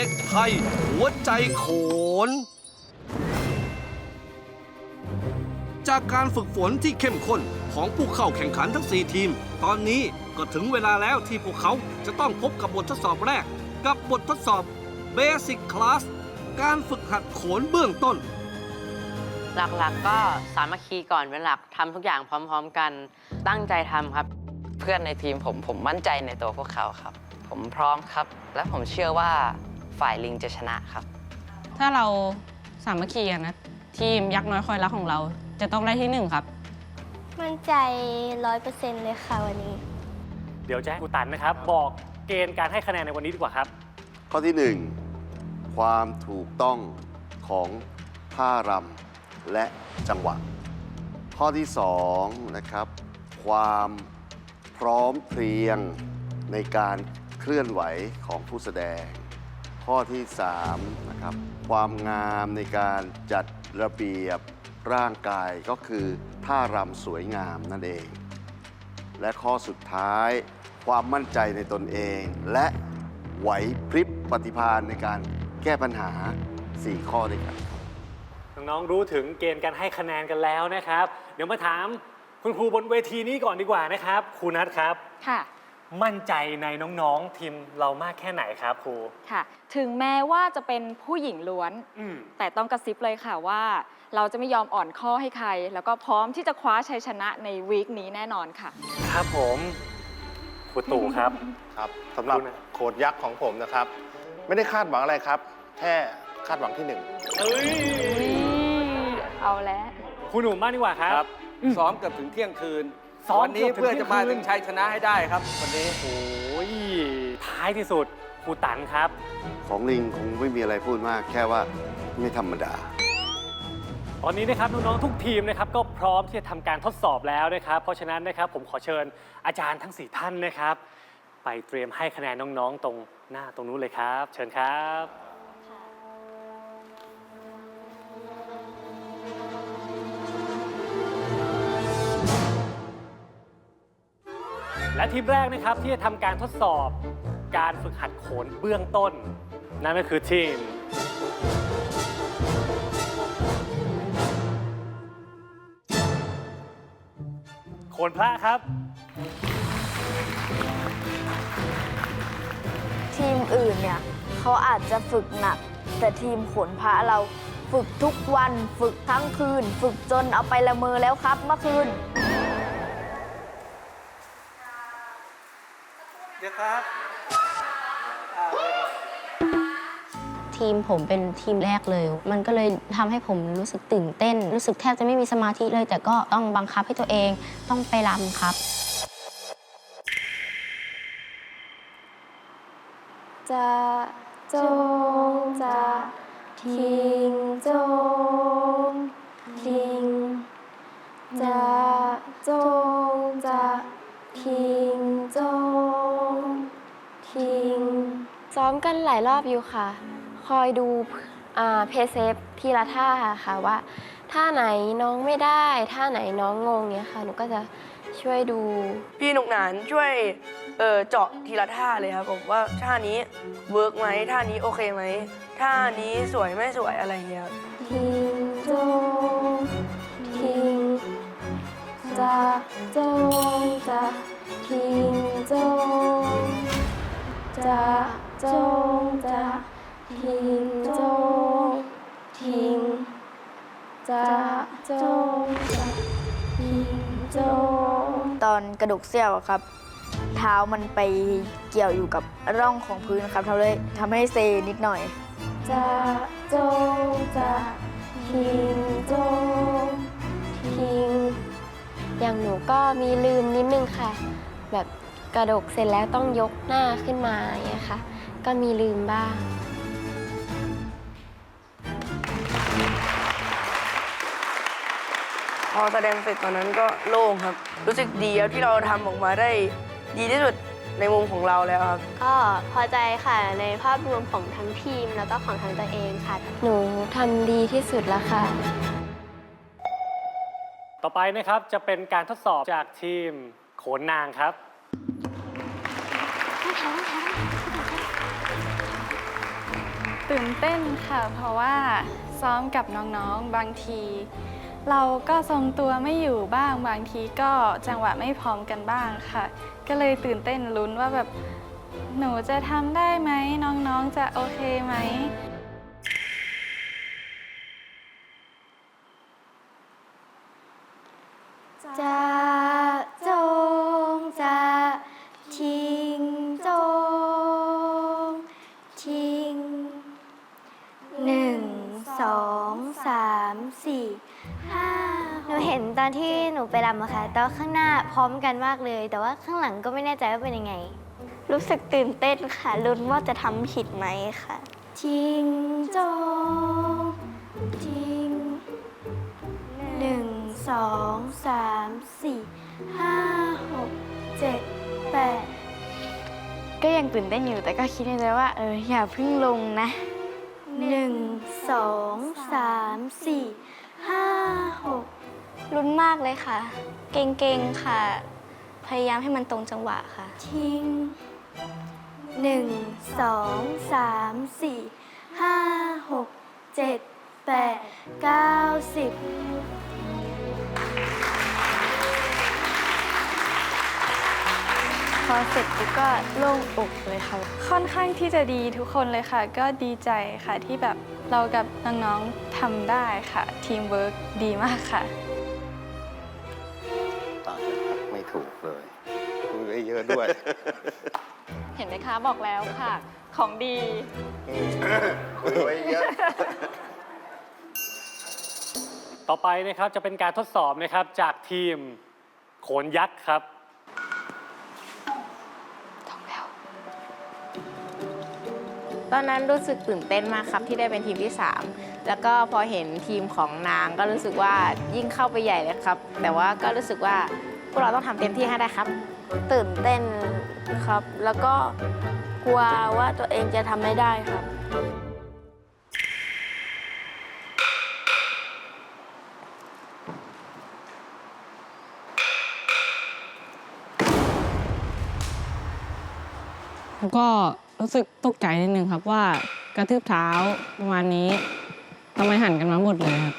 เด็กไทย หัวใจโขน จากการฝึกฝนที่เข้มข้นของผู้เข้าแข่งขันทั้ง 4 ทีม ตอนนี้ก็ถึงเวลาแล้วที่พวกเขาจะต้องพบกับบททดสอบแรก กับบททดสอบ Basic Class การฝึกหัดโขนเบื้องต้น หลักๆ ก็สามัคคีก่อนเป็นหลักทำทุกอย่างพร้อม ๆ กันตั้งใจทำครับ เพื่อนในทีมผมผมมั่นใจในตัวพวกเขาครับ ผมพร้อมครับ และผมเชื่อว่า ฝ่ายลิงจะชนะครับ ถ้าเราสามัคคีกันนะ ทีมยักษ์น้อยคอยรักของเรา จะต้องได้ที่หนึ่งครับ มั่นใจร้อยเปอร์เซ็นต์เลยค่ะวันนี้ เดี๋ยวจะให้ครูตันนะครับ บอกเกณฑ์การให้คะแนนในวันนี้ดีกว่าครับ ข้อที่1ความถูกต้องของท่ารำและจังหวะ ข้อที่2นะครับ ความพร้อมเพรียงในการเคลื่อนไหวของผู้แสดง ข้อที่ 3 นะครับ ความงามในการจัดระเบียบร่างกายก็คือท่ารำสวยงามนั่นเอง และข้อสุดท้าย ความมั่นใจในตนเอง และไหวพริบปฏิภาณในการแก้ปัญหา 4 ข้อด้วยกัน น้องๆรู้ถึงเกณฑ์การให้คะแนนกันแล้วนะครับ เดี๋ยวมาถามคุณครูบนเวทีนี้ก่อนดีกว่านะครับ ครูนัทครับ ค่ะ มั่นใจในน้องๆทีมเรามากแค่ไหนครับครู ค่ะ ถึงแม้ว่าจะเป็นผู้หญิงล้วน อืม แต่ต้องกระซิบเลยค่ะว่า เราจะไม่ยอมอ่อนข้อให้ใคร แล้วก็พร้อมที่จะคว้าชัยชนะในวีคนี้แน่นอนค่ะ ครับผมครูตู่ครับ ครับสำหรับคุณนะโคดยักษ์ของผมนะครับ ไม่ได้คาดหวังอะไรครับ แค่คาดหวังที่หนึ่ง เอ้ยเอาแล้ว ครูหนุ่มบ้างดีกว่าครับครับซ้อมเกือบถึงเที่ยงคืน ซ้อมวันนี้เกือบถึงเพื่อจะมาเที่ยงคืนถึงชัยชนะให้ได้ครับวันนี้โอ้ยท้ายที่สุดครูตันครับ ของลิงคงไม่มีอะไรพูดมาก แค่ว่าไม่ธรรมดา ตอนนี้นะครับน้องๆทุกทีมนะครับก็พร้อมที่จะทำการทดสอบแล้วนะครับ เพราะฉะนั้นนะครับผมขอเชิญอาจารย์ทั้ง4ท่านนะครับ ไปเตรียมให้คะแนนน้องๆ ตรงหน้าตรงนู้นเลยครับ เชิญครับ และทีมแรกนะครับที่จะทำการทดสอบการฝึกหัดโขนเบื้องต้น นั่นก็คือทีม โขนพระครับ ทีมอื่นเนี่ยเขาอาจจะฝึกหนัก แต่ทีมขนพระเราฝึกทุกวัน ฝึกทั้งคืน ฝึกจนเอาไปละเมอแล้วครับเมื่อคืน เดี๋ยวครับ ทีมผมเป็นทีมแรกเลย มันก็เลยทำให้ผมรู้สึกตื่นเต้น รู้สึกแทบจะไม่มีสมาธิเลย แต่ก็ต้องบังคับให้ตัวเองต้องไปรำครับ จะจงจะทิ้ กันหลายรอบอยู่ค่ะ คอยดูเพย์เซฟทีละท่าค่ะว่าท่าไหนน้องไม่ได้ท่าไหนน้องงงเนี้ยค่ะ หนูก็จะช่วยดู พี่หนุกหนานช่วยเออเจาะทีละท่าเลยครับผมว่าท่านี้เวิร์กไหมท่านี้โอเคไหมท่านี้สวยไม่สวยอะไรเงี้ยครับทิ้งจงทิ้งจะจงจะทิ้งจง จะจงจะทิ้งจงทิ้งจะจงจะทิ้งจงตอนกระดูกเสี้ยวอะครับ เท้ามันไปเกี่ยวอยู่กับร่องของพื้นครับทำให้ทำให้เซนิดหน่อย จะจงจะทิ้งจงทิ้งอย่างหนูก็มีลืมนิดนึงค่ะ แบบ กระดกเสร็จแล้วต้องยกหน้าขึ้นมาอย่างเงี้ยค่ะ ก็มีลืมบ้าง พอแสดงเสร็จตอนนั้นก็โล่งครับ รู้สึกดีครับที่เราทำออกมาได้ดีที่สุดในมุมของเราแล้วครับ ก็พอใจค่ะในภาพรวมของทั้งทีมแล้วก็ของทั้งตัวเองค่ะ หนูทำดีที่สุดแล้วค่ะ ต่อไปนะครับจะเป็นการทดสอบจากทีมโขนนางครับท ตื่นเต้นค่ะ เพราะว่าซ้อมกับน้องๆ บางที เราก็ทรงตัวไม่อยู่บ้าง บางทีก็จังหวะไม่พร้อมกันบ้างค่ะ ก็เลยตื่นเต้นลุ้นว่าแบบหนูจะทำได้ไหมน้องๆ จะโอเคไหม จะจงจะ ทิ้งจงทิ้งหนึ่งสองสามสี่ห้าหนูเห็นตอนที่หนูไปรำอะค่ะแต่ว่าข้างหน้าพร้อมกันมากเลย แต่ว่าข้างหลังก็ไม่แน่ใจว่าเป็นยังไง รู้สึกตื่นเต้นค่ะลุ้นว่าจะทำผิดไหมค่ะทิ้งจงทิ้งหนึ่งสองสามสี่ห้าหกเจ็ดแปด ก็ยังตื่นเต้นอยู่แต่ก็คิดในใจว่า เอออย่าเพิ่งลงนะหนึ่งสองสามสี่ห้าหกลุ้นมากเลยค่ะ เก่งๆค่ะ พยายามให้มันตรงจังหวะค่ะ ทิ้งหนึ่งสองสามสี่ห้าหกเจ็ดแปดเก้าสิบ พอเสร็จปุ๊บก็โล่งอกเลยค่ะ ค่อนข้างที่จะดีทุกคนเลยค่ะ ก็ดีใจค่ะที่แบบเรากับน้องๆทำได้ค่ะ ทีมเวิร์กดีมากค่ะตายแล้วครับไม่ถูกเลยคุยไว้เยอะด้วย เห็นไหมคะบอกแล้วค่ะ ของดี คุยไว้เยอะ ต่อไปนะครับจะเป็นการทดสอบนะครับจากทีมโขนยักษ์ครับ ตอนนั้นรู้สึกตื่นเต้นมากครับที่ได้เป็นทีมที่ 3 แล้วก็พอเห็นทีมของนางก็รู้สึกว่ายิ่งเข้าไปใหญ่เลยครับ แต่ว่าก็รู้สึกว่าพวกเราต้องทำเต็มที่ให้ได้ครับ ตื่นเต้นครับ แล้วก็กลัวว่าตัวเองจะทำไม่ได้ครับแล้วก็ รู้สึกตกใจนิดนึงครับว่ากระทืบเท้าประมาณนี้ทำไมหันกันมาหมดเลยครับ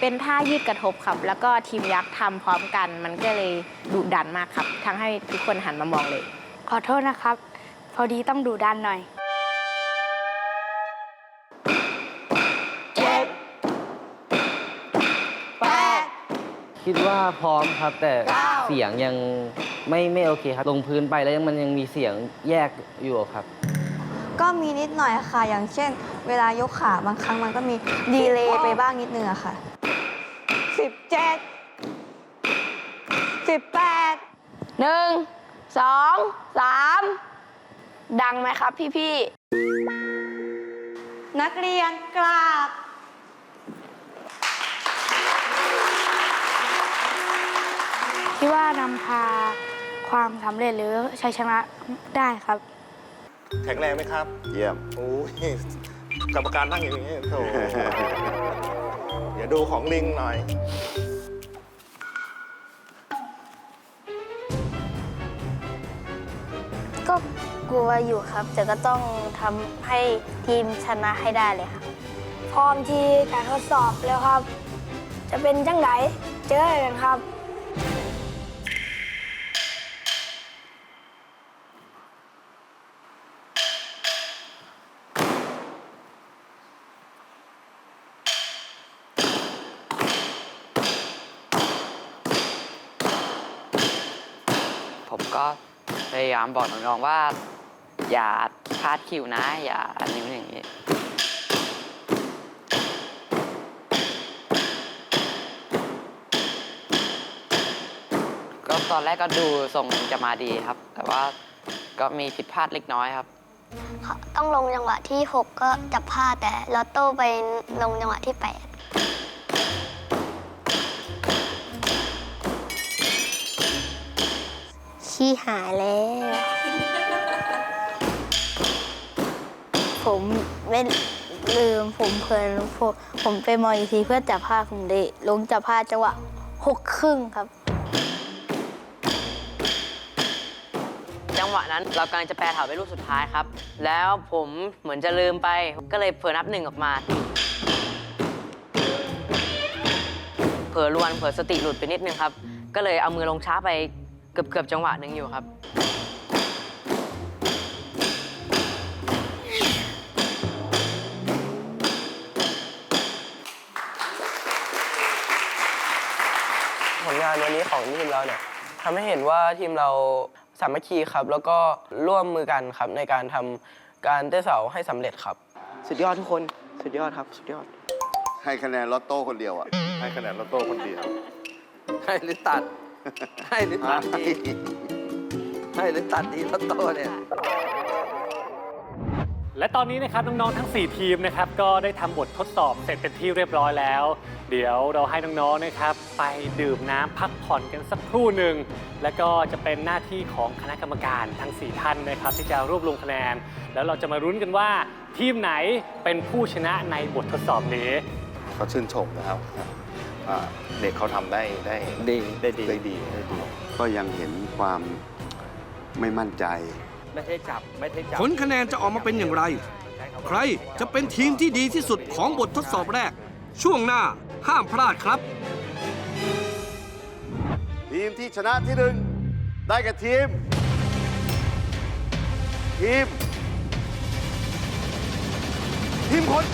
เป็นท่ายืดกระทบครับ แล้วก็ทีมยักษ์ทำพร้อมกัน มันก็เลยดุดันมากครับทั้งให้ทุกคนหันมามองเลย ขอโทษนะครับ พอดีต้องดูดันหน่อย คิดว่าพร้อมครับแต่เสียงยังไม่ไม่โอเคครับ ลงพื้นไปแล้วยังมันยังมีเสียงแยกอยู่ครับ ก็มีนิดหน่อยค่ะ อย่างเช่น เวลายกขาบางครั้งมันก็มีดีเลย์ไปบ้างนิดนึงอะค่ะ สิบเจ็ดสิบแปดหนึ่งสองสามดังไหมครับพี่พี่ๆนักเรียนกราบคิดว่านำพาความสำเร็จหรือชัยชนะได้ครับ แข็งแรงไหมครับ เยี่ยม โอ้ยกรรมการนั่งอย่างนี้โถอย่าดูของลิงหน่อย ก็กลัวอยู่ครับ แต่ก็ต้องทำให้ทีมชนะให้ได้เลยครับ พร้อมที่การทดสอบแล้วครับ จะเป็นจังไหนเจอกันครับ ก็พยายามบอกน้องๆว่า อย่าพลาดคิวนะ อย่าอันนี้อย่างนี้ก็ตอนแรกก็ดูทรงจะมาดีครับ แต่ว่าก็มีผิดพลาดเล็กน้อยครับ ต้องลงจังหวะที่ 6 ก็จับพลาดแต่ลอตโต้ไปลงจังหวะที่ 8 ขี้หายแล้ว ผมไม่ลืมผมเพลินผมผมไปมออีกทีเพื่อจับผ้าผมได้ลงจับผ้าจังหวะหกครึ่งครับ จังหวะนั้นเรากำลังจะแปรแถวไปลูกสุดท้ายครับ แล้วผมเหมือนจะลืมไปก็เลยเผลอนับหนึ่งออกมา เผลอลวนเผลอสติหลุดไปนิดนึงครับ ก็เลยเอามือลงช้าไป กือบเกือบๆจังหวะหนึ่งอยู่ครับ ผลงานวันนี้ของทีมเราเนี่ยทำให้เห็นว่าทีมเราสามัคคีครับ แล้วก็ร่วมมือกันครับในการทำการเต้นเสาให้สำเร็จครับ สุดยอดทุกคน สุดยอดครับ สุดยอด ให้คะแนนลอตโต้คนเดียวอะ ให้คะแนนลอตโต้คนเดียว ให้หรือตัด ให้หรือตัดดีให้หรือตัดดีลอตโต้เนี่ยและตอนนี้นะครับน้องๆทั้ง 4 ทีมนะครับก็ได้ทำบททดสอบเสร็จเป็นที่เรียบร้อยแล้ว เดี๋ยวเราให้น้องๆนะครับ ไปดื่มน้ำพักผ่อนกันสักครู่หนึ่งแล้วก็จะเป็นหน้าที่ของคณะกรรมการทั้ง 4 ท่านนะครับ ที่จะรวบรวมคะแนน แล้วเราจะมารุ้นกันว่าทีมไหนเป็นผู้ชนะในบททดสอบนี้เขาชื่นชมนะครับ เด็กเขาทำได้ได้ได้ดีได้ดีได้ดี ก็ยังเห็นความไม่มั่นใจ ไม่ใช่จับไม่ใช่จับผลคะแนนจะออกมาเป็นอย่างไร ใครจะเป็นทีมที่ดีที่สุดของบททดสอบแรก ช่วงหน้าห้ามพลาดครับ ทีมที่ชนะที่หนึ่งได้กับทีม ทีม ทีมคน